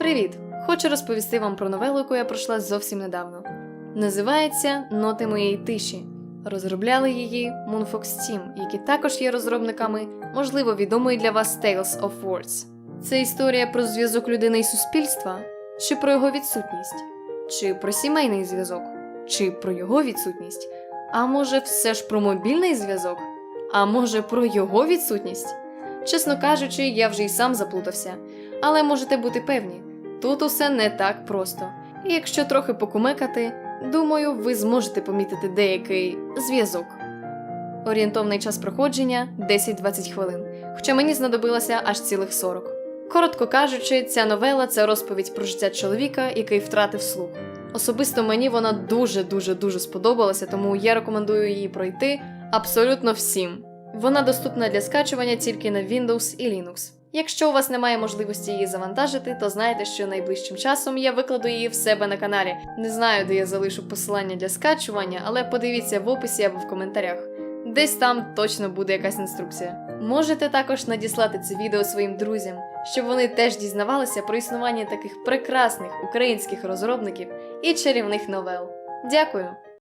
Привіт! Хочу розповісти вам про новелу, яку я пройшла зовсім недавно. Називається Ноти моєї тиші. Розробляли її Moonfox Team, які також є розробниками, можливо, відомої для вас Tales of Words. Це історія про зв'язок людини і суспільства, чи про його відсутність, чи про сімейний зв'язок, чи про його відсутність, а може, все ж про мобільний зв'язок, а може про його відсутність. Чесно кажучи, я вже й сам заплутався, але можете бути певні, тут усе не так просто. І якщо трохи покумекати, думаю, ви зможете помітити деякий зв'язок. Орієнтовний час проходження 10-20 хвилин, хоча мені знадобилося аж цілих 40. Коротко кажучи, ця новела це розповідь про життя чоловіка, який втратив слух. Особисто мені вона дуже дуже дуже сподобалася, тому я рекомендую її пройти абсолютно всім. Вона доступна для скачування тільки на Windows і Linux. Якщо у вас немає можливості її завантажити, то знайте, що найближчим часом я викладу її в себе на каналі. Не знаю, де я залишу посилання для скачування, але подивіться в описі або в коментарях. Десь там точно буде якась інструкція. Можете також надіслати це відео своїм друзям, щоб вони теж дізнавалися про існування таких прекрасних українських розробників і чарівних новел. Дякую!